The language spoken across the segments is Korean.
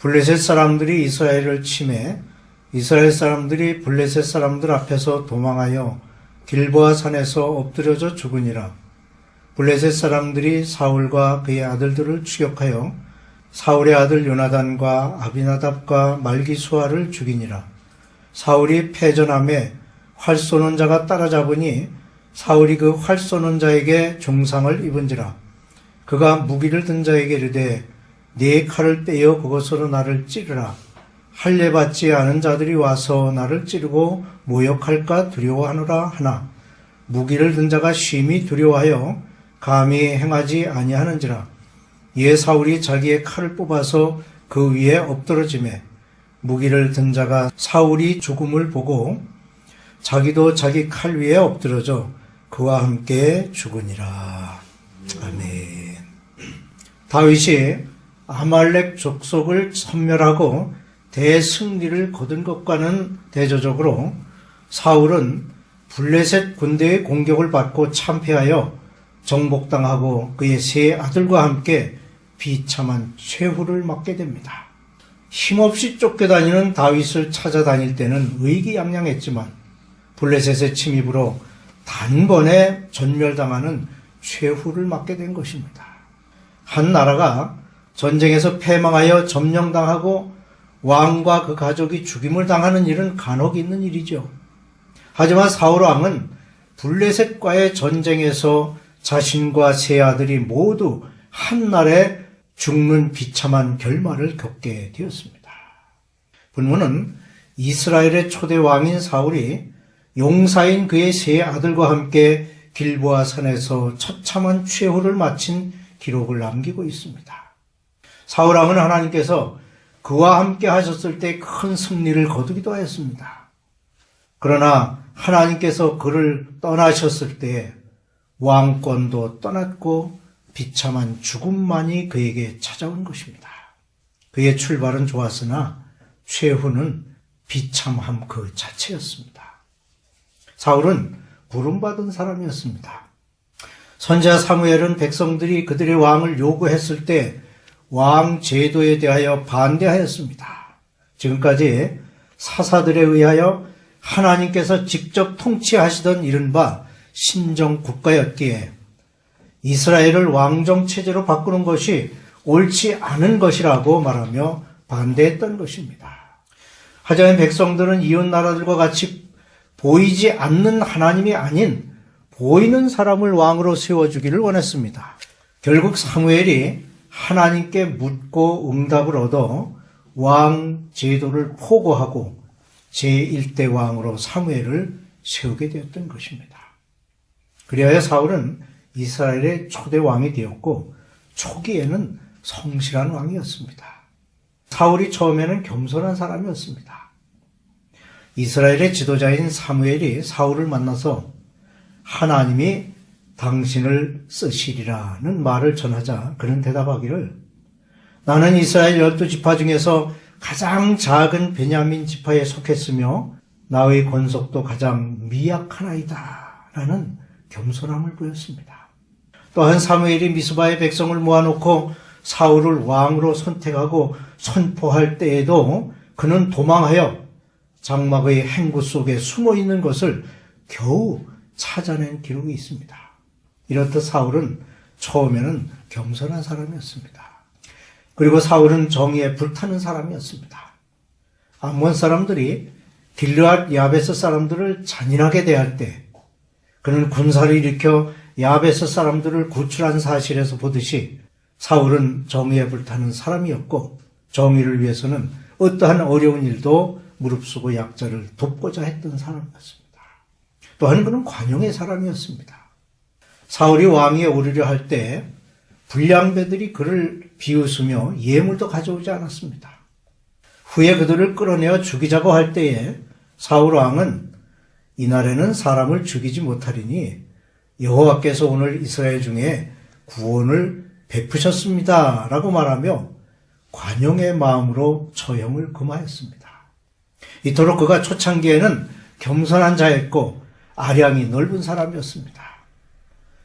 블레셋 사람들이 이스라엘을 침해 이스라엘 사람들이 블레셋 사람들 앞에서 도망하여 길보아 산에서 엎드려져 죽으니라. 블레셋 사람들이 사울과 그의 아들들을 추격하여 사울의 아들 요나단과 아비나답과 말기수아를 죽이니라. 사울이 패전함에 활 쏘는 자가 따라잡으니 사울이 그 활 쏘는 자에게 중상을 입은지라. 그가 무기를 든 자에게 이르되 네 칼을 떼어 그것으로 나를 찌르라. 할례 받지 않은 자들이 와서 나를 찌르고 모욕할까 두려워하노라 하나. 무기를 든 자가 심히 두려워하여 감히 행하지 아니하는지라. 이에 사울이 자기의 칼을 뽑아서 그 위에 엎드러짐에 무기를 든 자가 사울이 죽음을 보고 자기도 자기 칼 위에 엎드러져 그와 함께 죽으니라. 아멘. 다윗이 아말렉 족속을 섬멸하고 대승리를 거둔 것과는 대조적으로 사울은 블레셋 군대의 공격을 받고 참패하여 정복당하고 그의 세 아들과 함께 비참한 최후를 맞게 됩니다. 힘없이 쫓겨다니는 다윗을 찾아다닐 때는 의기양양했지만 블레셋의 침입으로 단번에 전멸당하는 최후를 맞게 된 것입니다. 한 나라가 전쟁에서 패망하여 점령당하고 왕과 그 가족이 죽임을 당하는 일은 간혹 있는 일이죠. 하지만 사울 왕은 블레셋과의 전쟁에서 자신과 세 아들이 모두 한날에 죽는 비참한 결말을 겪게 되었습니다. 본문은 이스라엘의 초대 왕인 사울이 용사인 그의 세 아들과 함께 길보아 산에서 처참한 최후를 마친 기록을 남기고 있습니다. 사울 왕은 하나님께서 그와 함께 하셨을 때 큰 승리를 거두기도 하였습니다. 그러나 하나님께서 그를 떠나셨을 때 왕권도 떠났고 비참한 죽음만이 그에게 찾아온 것입니다. 그의 출발은 좋았으나 최후는 비참함 그 자체였습니다. 사울은 부름받은 사람이었습니다. 선자 사무엘은 백성들이 그들의 왕을 요구했을 때 왕 제도에 대하여 반대하였습니다. 지금까지 사사들에 의하여 하나님께서 직접 통치하시던 이른바 신정 국가였기에 이스라엘을 왕정 체제로 바꾸는 것이 옳지 않은 것이라고 말하며 반대했던 것입니다. 하지만 백성들은 이웃 나라들과 같이 보이지 않는 하나님이 아닌 보이는 사람을 왕으로 세워주기를 원했습니다. 결국 사무엘이 하나님께 묻고 응답을 얻어 왕 제도를 포고하고 제1대 왕으로 사무엘을 세우게 되었던 것입니다. 그리하여 사울은 이스라엘의 초대 왕이 되었고 초기에는 성실한 왕이었습니다. 사울이 처음에는 겸손한 사람이었습니다. 이스라엘의 지도자인 사무엘이 사울을 만나서 하나님이 당신을 쓰시리라는 말을 전하자 그는 대답하기를 나는 이스라엘 열두 지파 중에서 가장 작은 베냐민 지파에 속했으며 나의 권속도 가장 미약하나이다 라는 겸손함을 보였습니다. 또한 사무엘이 미스바의 백성을 모아놓고 사울을 왕으로 선택하고 선포할 때에도 그는 도망하여 장막의 행구 속에 숨어 있는 것을 겨우 찾아낸 기록이 있습니다. 이렇듯 사울은 처음에는 겸손한 사람이었습니다. 그리고 사울은 정의에 불타는 사람이었습니다. 암몬 사람들이 길르앗 야베스 사람들을 잔인하게 대할 때 그는 군사를 일으켜 야베스 사람들을 구출한 사실에서 보듯이 사울은 정의에 불타는 사람이었고 정의를 위해서는 어떠한 어려운 일도 무릅쓰고 약자를 돕고자 했던 사람이었습니다. 또한 그는 관용의 사람이었습니다. 사울이 왕위에 오르려 할 때 불량배들이 그를 비웃으며 예물도 가져오지 않았습니다. 후에 그들을 끌어내어 죽이자고 할 때에 사울 왕은 이날에는 사람을 죽이지 못하리니 여호와께서 오늘 이스라엘 중에 구원을 베푸셨습니다 라고 말하며 관용의 마음으로 처형을 금하였습니다. 이토록 그가 초창기에는 겸손한 자였고 아량이 넓은 사람이었습니다.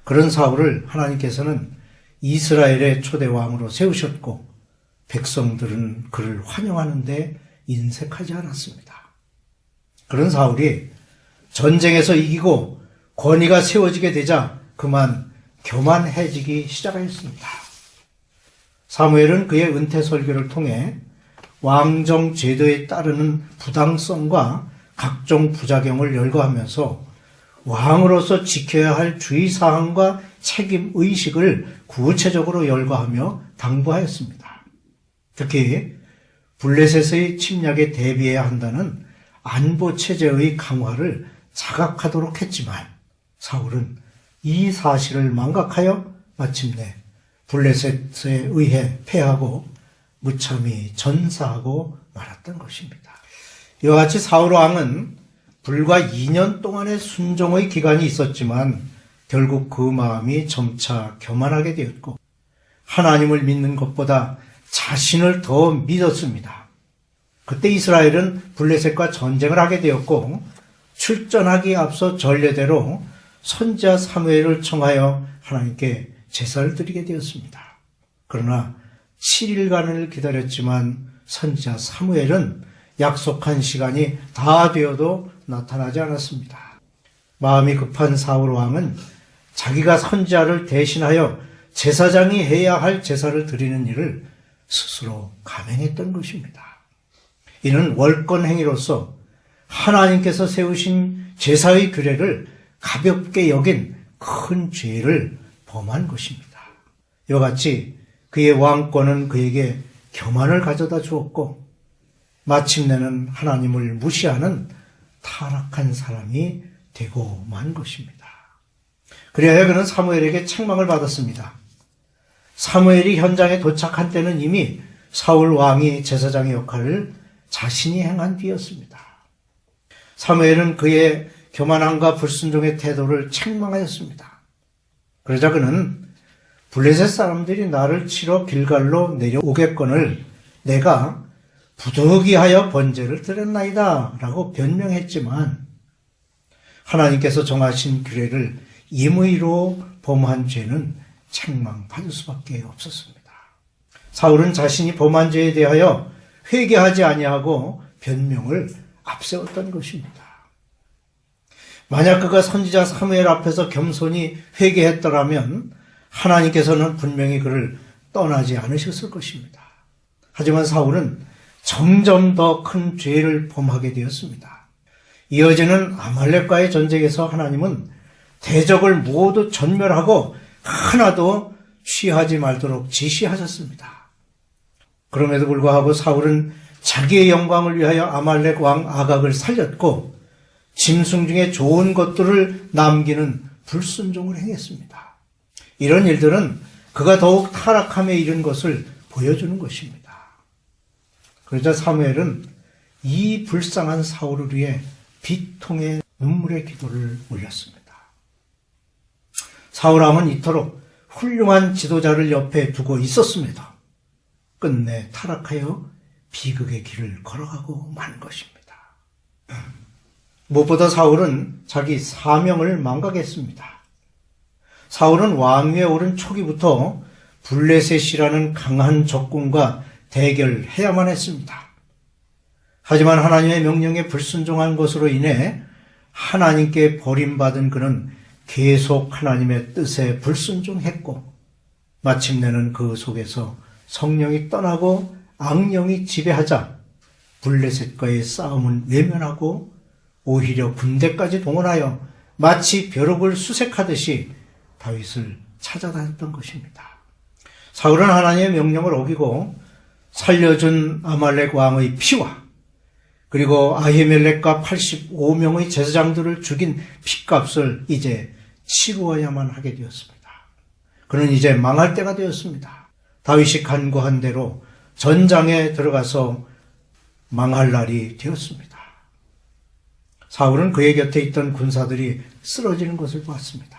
그런 사울을 하나님께서는 이스라엘의 초대 왕으로 세우셨고 백성들은 그를 환영하는데 인색하지 않았습니다. 그런 사울이 전쟁에서 이기고 권위가 세워지게 되자 그만 교만해지기 시작하였습니다. 사무엘은 그의 은퇴 설교를 통해 왕정 제도에 따르는 부당성과 각종 부작용을 열거하면서 왕으로서 지켜야 할 주의사항과 책임 의식을 구체적으로 열거하며 당부하였습니다. 특히 블레셋의 침략에 대비해야 한다는 안보 체제의 강화를 자각하도록 했지만 사울은 이 사실을 망각하여 마침내 블레셋에 의해 패하고 무참히 전사하고 말았던 것입니다. 이와 같이 사울 왕은 불과 2년 동안의 순종의 기간이 있었지만 결국 그 마음이 점차 교만하게 되었고 하나님을 믿는 것보다 자신을 더 믿었습니다. 그때 이스라엘은 블레셋과 전쟁을 하게 되었고 출전하기에 앞서 전례대로 선지자 사무엘을 청하여 하나님께 제사를 드리게 되었습니다. 그러나 7일간을 기다렸지만 선지자 사무엘은 약속한 시간이 다 되어도 나타나지 않았습니다. 마음이 급한 사울 왕은 자기가 선지자를 대신하여 제사장이 해야 할 제사를 드리는 일을 스스로 감행했던 것입니다. 이는 월권 행위로서 하나님께서 세우신 제사의 규례를 가볍게 여긴 큰 죄를 범한 것입니다. 이와 같이 그의 왕권은 그에게 교만을 가져다 주었고 마침내는 하나님을 무시하는 타락한 사람이 되고 만 것입니다. 그래야 그는 사무엘에게 책망을 받았습니다. 사무엘이 현장에 도착한 때는 이미 사울 왕이 제사장의 역할을 자신이 행한 뒤였습니다. 사무엘은 그의 교만함과 불순종의 태도를 책망하였습니다. 그러자 그는 블레셋 사람들이 나를 치러 길갈로 내려오겠거늘 내가 부득이하여 번제를 드렸나이다 라고 변명했지만 하나님께서 정하신 규례를 임의로 범한 죄는 책망받을 수밖에 없었습니다. 사울은 자신이 범한 죄에 대하여 회개하지 아니하고 변명을 앞세웠던 것입니다. 만약 그가 선지자 사무엘 앞에서 겸손히 회개했더라면 하나님께서는 분명히 그를 떠나지 않으셨을 것입니다. 하지만 사울은 점점 더 큰 죄를 범하게 되었습니다. 이어지는 아말렉과의 전쟁에서 하나님은 대적을 모두 전멸하고 하나도 취하지 말도록 지시하셨습니다. 그럼에도 불구하고 사울은 자기의 영광을 위하여 아말렉 왕 아각을 살렸고 짐승 중에 좋은 것들을 남기는 불순종을 행했습니다. 이런 일들은 그가 더욱 타락함에 이른 것을 보여주는 것입니다. 그러자 사무엘은 이 불쌍한 사울을 위해 비통의 눈물의 기도를 올렸습니다. 사울함은 이토록 훌륭한 지도자를 옆에 두고 있었습니다. 끝내 타락하여 비극의 길을 걸어가고 만 것입니다. 무엇보다 사울은 자기 사명을 망각했습니다. 사울은 왕위에 오른 초기부터 블레셋이라는 강한 적군과 대결해야만 했습니다. 하지만 하나님의 명령에 불순종한 것으로 인해 하나님께 버림받은 그는 계속 하나님의 뜻에 불순종했고 마침내는 그 속에서 성령이 떠나고 악령이 지배하자 블레셋과의 싸움은 외면하고 오히려 군대까지 동원하여 마치 벼룩을 수색하듯이 다윗을 찾아다녔던 것입니다. 사울은 하나님의 명령을 어기고 살려준 아말렉 왕의 피와 그리고 아히멜렉과 85명의 제사장들을 죽인 핏값을 이제 치루어야만 하게 되었습니다. 그는 이제 망할 때가 되었습니다. 다윗이 간구한 대로 전장에 들어가서 망할 날이 되었습니다. 사울은 그의 곁에 있던 군사들이 쓰러지는 것을 보았습니다.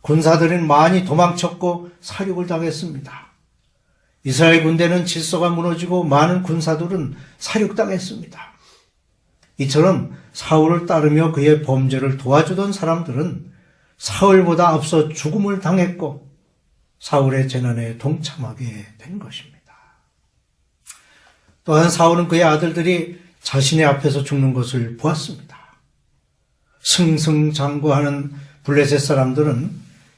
군사들은 많이 도망쳤고 사륙을 당했습니다. 이스라엘 군대는 질서가 무너지고 많은 군사들은 사륙당했습니다. 이처럼 사울을 따르며 그의 범죄를 도와주던 사람들은 사울보다 앞서 죽음을 당했고 사울의 재난에 동참하게 된 것입니다. 또한 사울은 그의 아들들이 자신의 앞에서 죽는 것을 보았습니다. 승승장구하는 블레셋 사람들은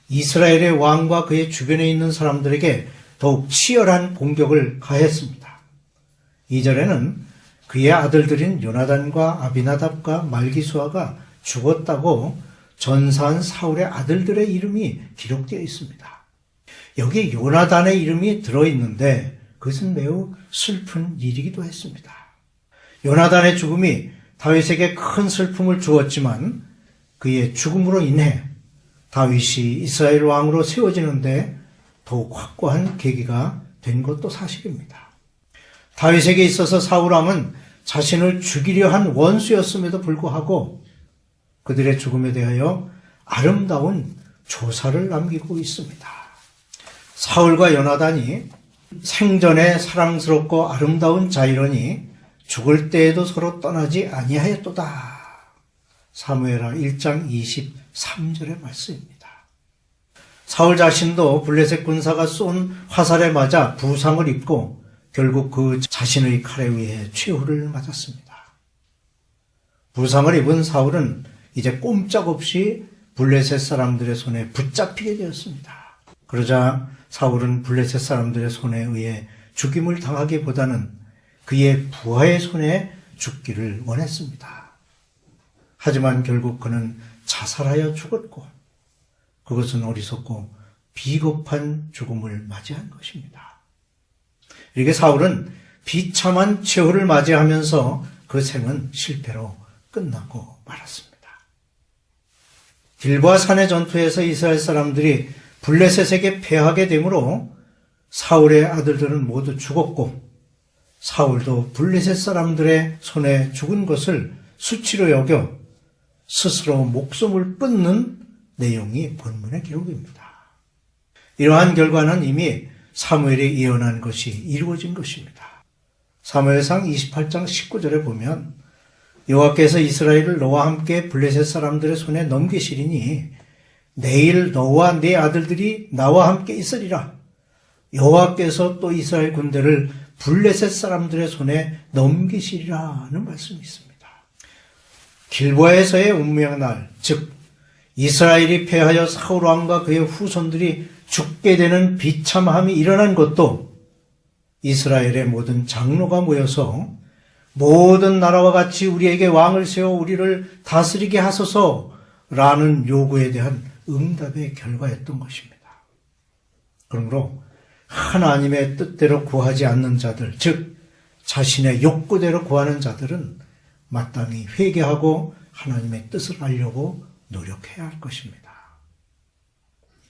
이스라엘의 왕과 그의 주변에 있는 사람들에게 더욱 치열한 공격을 가했습니다. 2절에는 그의 아들들인 요나단과 아비나답과 말기수아가 죽었다고 전사한 사울의 아들들의 이름이 기록되어 있습니다. 여기 요나단의 이름이 들어있는데 그것은 매우 슬픈 일이기도 했습니다. 요나단의 죽음이 다윗에게 큰 슬픔을 주었지만 그의 죽음으로 인해 다윗이 이스라엘 왕으로 세워지는데 더욱 확고한 계기가 된 것도 사실입니다. 다윗에게 있어서 사울왕은 자신을 죽이려 한 원수였음에도 불구하고 그들의 죽음에 대하여 아름다운 조사를 남기고 있습니다. 사울과 요나단이 생전에 사랑스럽고 아름다운 자이러니 죽을 때에도 서로 떠나지 아니하였도다. 사무엘하 1장 23절의 말씀입니다. 사울 자신도 블레셋 군사가 쏜 화살에 맞아 부상을 입고 결국 그 자신의 칼에 의해 최후를 맞았습니다. 부상을 입은 사울은 이제 꼼짝없이 블레셋 사람들의 손에 붙잡히게 되었습니다. 그러자 사울은 블레셋 사람들의 손에 의해 죽임을 당하기보다는 그의 부하의 손에 죽기를 원했습니다. 하지만 결국 그는 자살하여 죽었고 그것은 어리석고 비겁한 죽음을 맞이한 것입니다. 이렇게 사울은 비참한 최후를 맞이하면서 그 생은 실패로 끝나고 말았습니다. 길보아 산의 전투에서 이스라엘 사람들이 블레셋에게 패하게 되므로 사울의 아들들은 모두 죽었고 사울도 블레셋 사람들의 손에 죽은 것을 수치로 여겨 스스로 목숨을 끊는 내용이 본문의 기록입니다. 이러한 결과는 이미 사무엘이 예언한 것이 이루어진 것입니다. 사무엘상 28장 19절에 보면 여호와께서 이스라엘을 너와 함께 블레셋 사람들의 손에 넘기시리니 내일 너와 네 아들들이 나와 함께 있으리라. 여호와께서 또 이스라엘 군대를 블레셋 사람들의 손에 넘기시리라는 말씀이 있습니다. 길보아에서의 운명의 날, 즉 이스라엘이 패하여 사울 왕과 그의 후손들이 죽게 되는 비참함이 일어난 것도 이스라엘의 모든 장로가 모여서 모든 나라와 같이 우리에게 왕을 세워 우리를 다스리게 하소서라는 요구에 대한 응답의 결과였던 것입니다. 그러므로 하나님의 뜻대로 구하지 않는 자들, 즉 자신의 욕구대로 구하는 자들은 마땅히 회개하고 하나님의 뜻을 알려고 노력해야 할 것입니다.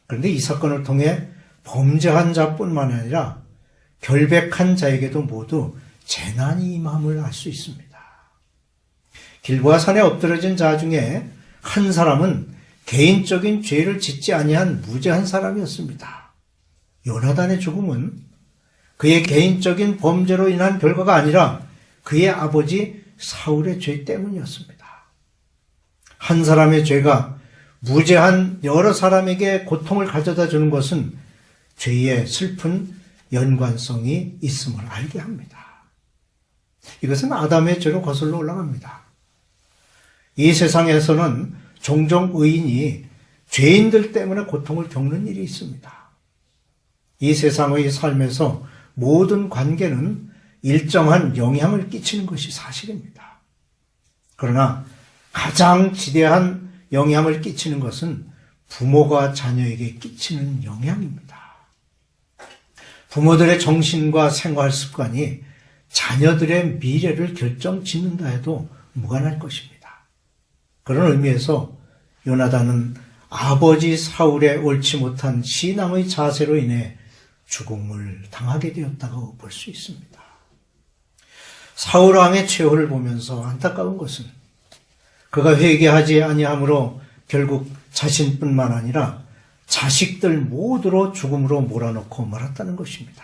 그런데 이 사건을 통해 범죄한 자뿐만 아니라 결백한 자에게도 모두 재난이 임함을 알 수 있습니다. 길보아 산에 엎드러진 자 중에 한 사람은 개인적인 죄를 짓지 아니한 무죄한 사람이었습니다. 요나단의 죽음은 그의 개인적인 범죄로 인한 결과가 아니라 그의 아버지 사울의 죄 때문이었습니다. 한 사람의 죄가 무죄한 여러 사람에게 고통을 가져다 주는 것은 죄의 슬픈 연관성이 있음을 알게 합니다. 이것은 아담의 죄로 거슬러 올라갑니다. 이 세상에서는 종종 의인이 죄인들 때문에 고통을 겪는 일이 있습니다. 이 세상의 삶에서 모든 관계는 일정한 영향을 끼치는 것이 사실입니다. 그러나 가장 지대한 영향을 끼치는 것은 부모가 자녀에게 끼치는 영향입니다. 부모들의 정신과 생활 습관이 자녀들의 미래를 결정 짓는다 해도 무관할 것입니다. 그런 의미에서 요나단은 아버지 사울의 옳지 못한 신앙의 자세로 인해 죽음을 당하게 되었다고 볼 수 있습니다. 사울 왕의 최후를 보면서 안타까운 것은 그가 회개하지 아니하므로 결국 자신뿐만 아니라 자식들 모두로 죽음으로 몰아넣고 말았다는 것입니다.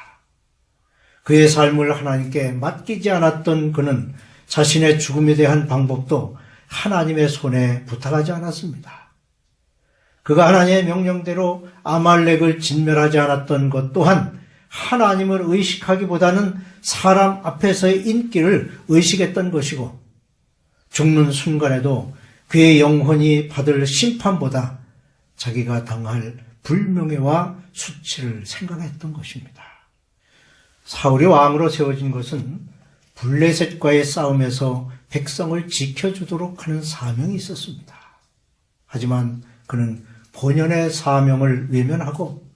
그의 삶을 하나님께 맡기지 않았던 그는 자신의 죽음에 대한 방법도 하나님의 손에 부탁하지 않았습니다. 그가 하나님의 명령대로 아말렉을 진멸하지 않았던 것 또한 하나님을 의식하기보다는 사람 앞에서의 인기를 의식했던 것이고 죽는 순간에도 그의 영혼이 받을 심판보다 자기가 당할 불명예와 수치를 생각했던 것입니다. 사울이 왕으로 세워진 것은 블레셋과의 싸움에서 백성을 지켜주도록 하는 사명이 있었습니다. 하지만 그는 본연의 사명을 외면하고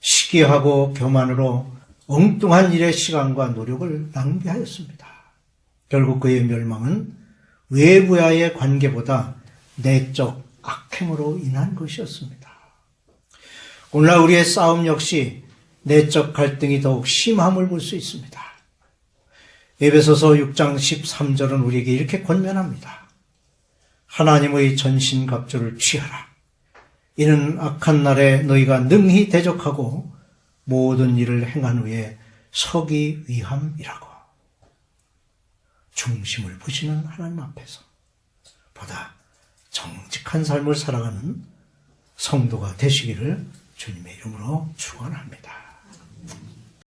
시기하고 교만으로 엉뚱한 일의 시간과 노력을 낭비하였습니다. 결국 그의 멸망은 외부와의 관계보다 내적 악행으로 인한 것이었습니다. 오늘날 우리의 싸움 역시 내적 갈등이 더욱 심함을 볼 수 있습니다. 에베소서 6장 13절은 우리에게 이렇게 권면합니다. 하나님의 전신갑주를 취하라. 이는 악한 날에 너희가 능히 대적하고 모든 일을 행한 후에 서기 위함이라고. 중심을 보시는 하나님 앞에서 보다 정직한 삶을 살아가는 성도가 되시기를 주님의 이름으로 축원합니다.